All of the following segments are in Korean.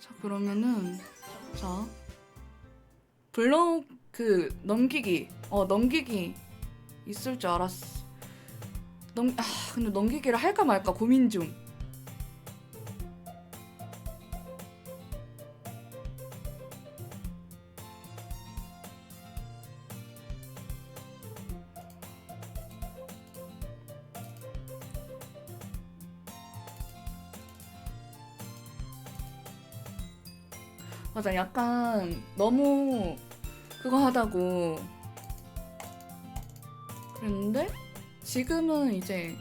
자 그러면은 자 블록 그 넘기기 어 넘기기 있을 줄 알았어. 넘 아, 근데 넘기기를 할까 말까 고민 중. 맞아, 약간 너무 그거 하다고 그랬는데 지금은 이제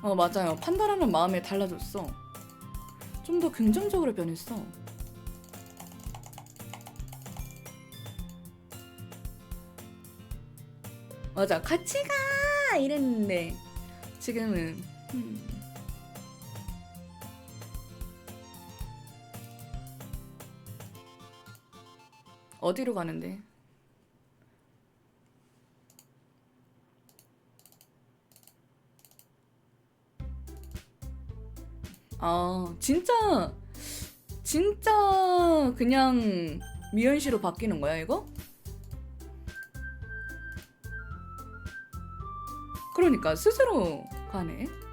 어 맞아요. 판단하는 마음이 달라졌어. 좀 더 긍정적으로 변했어. 맞아 같이 가! 이랬는데 지금은. 음. 어디로 가는데? 아, 진짜, 진짜 그냥 미연씨로 바뀌는 거야, 이거? 그러니까 스스로 가네.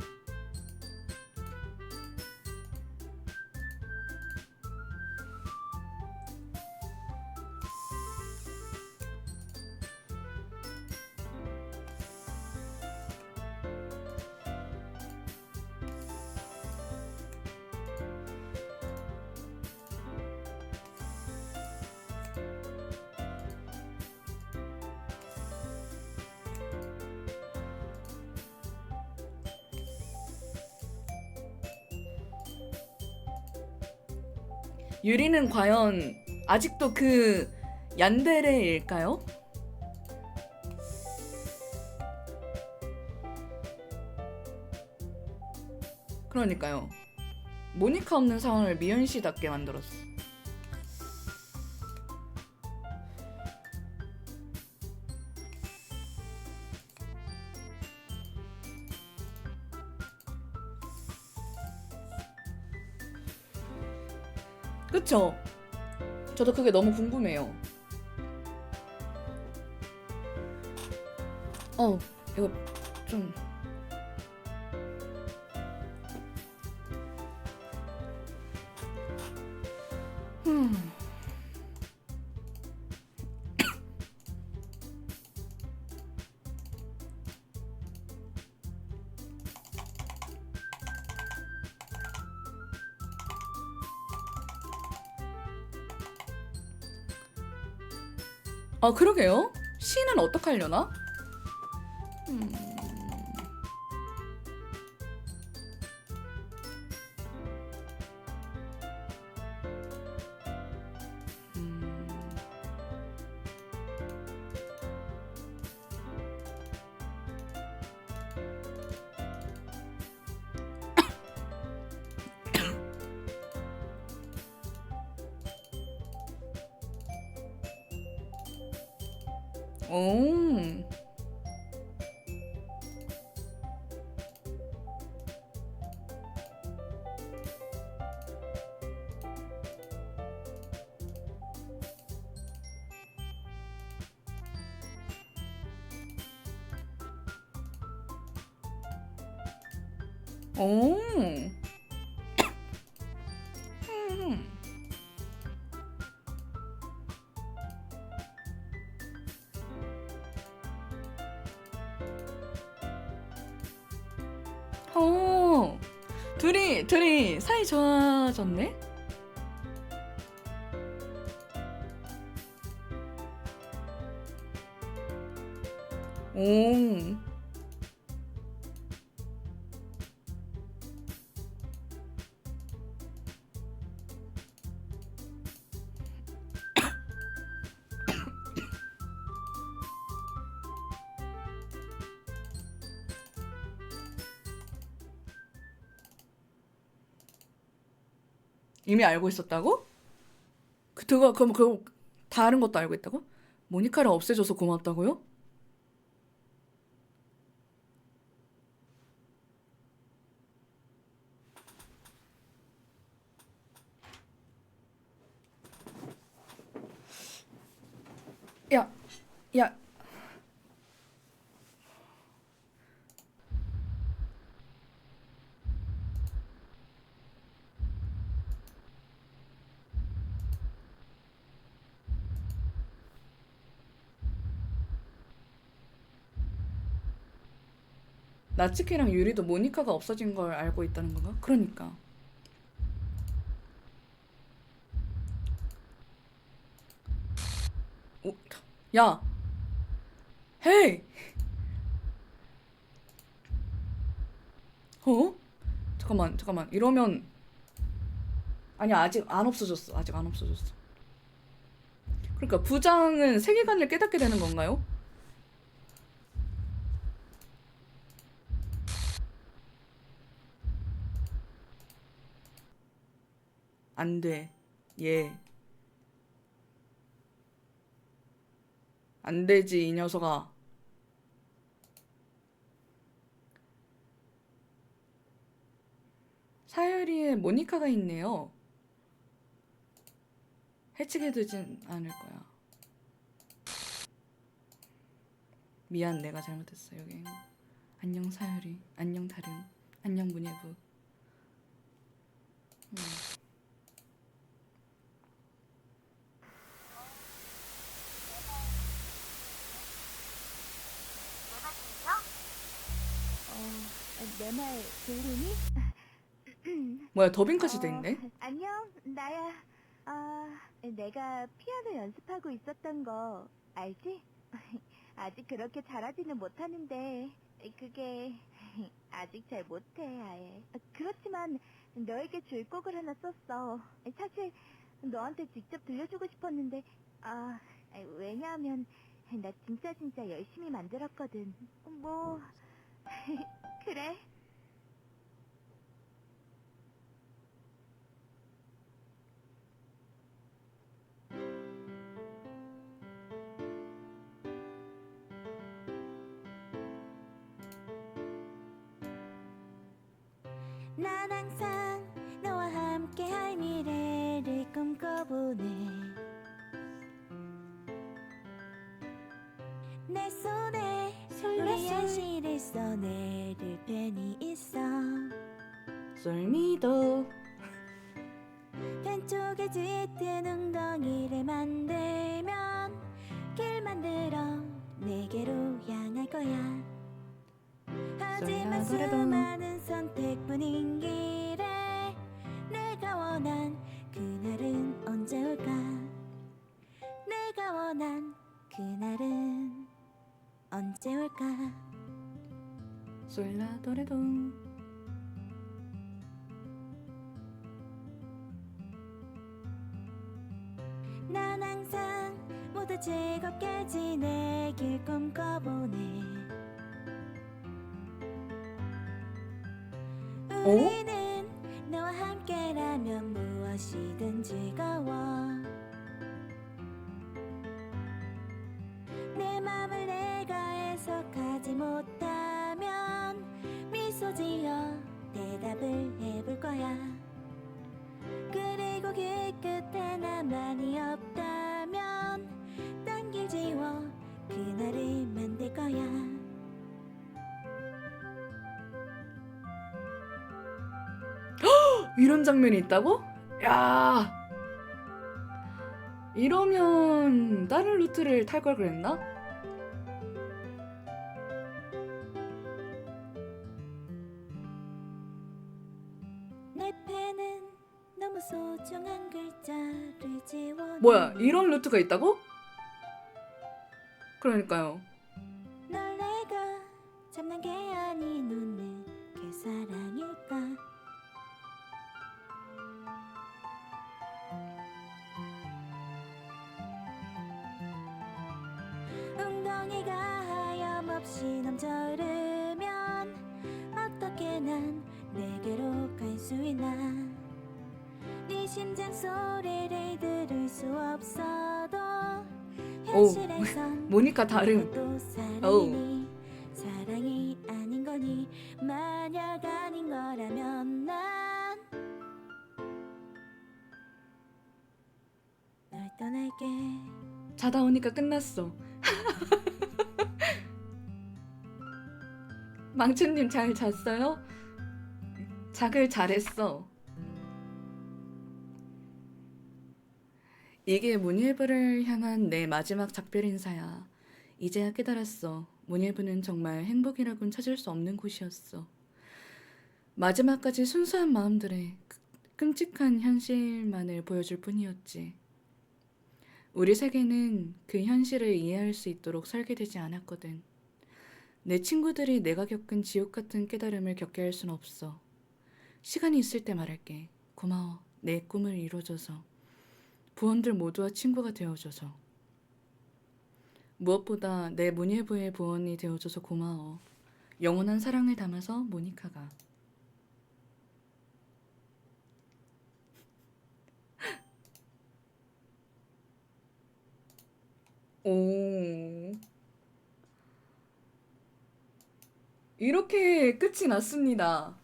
유리는 과연 아직도 그 얀데레일까요? 그러니까요. 모니카 없는 상황을 미연 씨답게 만들었어. 그쵸? 저도 그게 너무 궁금해요. 어, 이거 좀. 아, 그러게요. 시는 어떡하려나? 음. 음. 오. 오. 어. 둘이 둘이 사이 좋아졌네. 이미 알고 있었다고? 그, 그거 그럼 그 다른 것도 알고 있다고? 모니카를 없애줘서 고맙다고요? 야, 야, 나츠키랑 유리도 모니카가 없어진 걸 알고 있다는 건가? 그러니까. 오, 야. 헤이. 어? 잠깐만, 잠깐만. 이러면 아니 아직 안 없어졌어. 아직 안 없어졌어. 그러니까 부장은 세계관을 깨닫게 되는 건가요? 안 돼. 예. 안 되지, 이 녀석아. 사유리에 모니카가 있네요. 해치게 되진 않을 거야. 미안, 내가 잘못했어, 여기. 안녕, 사유리. 안녕, 다름. 안녕, 문예부. 음. 내말 들리니? 뭐야, 더빙까지 돼 어, 있네? 안녕, 나야. 아, 내가 피아노 연습하고 있었던 거 알지? 아직 그렇게 잘하지는 못하는데 그게 아직 잘 못해 아예. 그렇지만 너에게 줄 곡을 하나 썼어. 사실 너한테 직접 들려주고 싶었는데 아 왜냐하면 나 진짜 진짜 열심히 만들었거든. 뭐 그래. 난 항상 너와 함께 할 미래를 꿈꿔보네. 내 손에 우리 현실을 써내릴 펜이 있어. 썰미도. 왼쪽에 짙은 웅덩이를 만들면 길 만들어 내게로 향할 거야 하지만 썰라도라도. 수많은 선택뿐인 길에 내가 원한 그날은 언제 올까 내가 원한 그날은 언제 올까 솔라도레도. 난 항상 모두 즐겁게 지내길 꿈꿔보네 어? 대답을 해볼 거야. 그리고 그 끝에 나만이 없 이런 장면이 있다고? 야. 이러면 다른 루트를 탈 걸 그랬나? 뭐야, 이런 루트가 있다고? 그러니까요. 수 있나 네 심장 소리를 들을 수 없어도 오, 현실에선 모니카 다름. 또 사랑이니 사랑이 아닌 거니 만약 아닌 거라면 난 널 떠날게 자다 오니까 끝났어. 망춘님 잘 잤어요? 작을 잘했어. 이게 문예부를 향한 내 마지막 작별 인사야. 이제야 깨달았어. 문예부는 정말 행복이라곤 찾을 수 없는 곳이었어. 마지막까지 순수한 마음들의 그- 끔찍한 현실만을 보여줄 뿐이었지. 우리 세계는 그 현실을 이해할 수 있도록 설계되지 않았거든. 내 친구들이 내가 겪은 지옥 같은 깨달음을 겪게 할 순 없어. 시간이 있을 때 말할게. 고마워. 내 꿈을 이뤄줘서. 부원들 모두와 친구가 되어줘서. 무엇보다 내 문예부의 부원이 되어줘서 고마워. 영원한 사랑을 담아서 모니카가. 오. 이렇게 끝이 났습니다.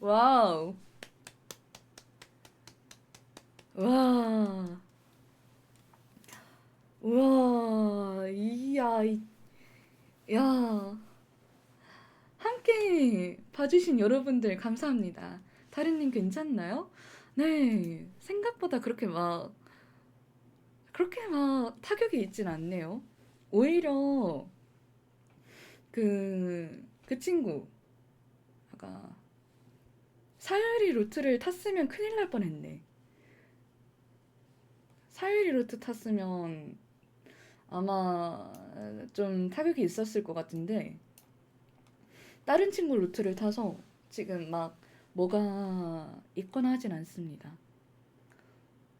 와우. 와. 우와, 이야, 이, 야. 함께 봐주신 여러분들 감사합니다. 다른님 괜찮나요? 네, 생각보다 그렇게 막, 그렇게 막 타격이 있진 않네요. 오히려, 그, 그 친구, 아까, 사유리 루트를 탔으면 큰일 날 뻔했네. 사유리 루트 탔으면 아마 좀 타격이 있었을 것 같은데 다른 친구 루트를 타서 지금 막 뭐가 있거나 하진 않습니다.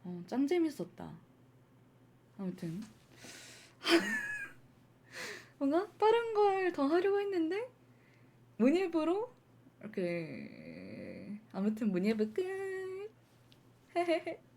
어, 짱 재밌었다. 아무튼 뭔가 다른 걸 더 하려고 했는데 문예부로 이렇게 아무튼 문예부 끝.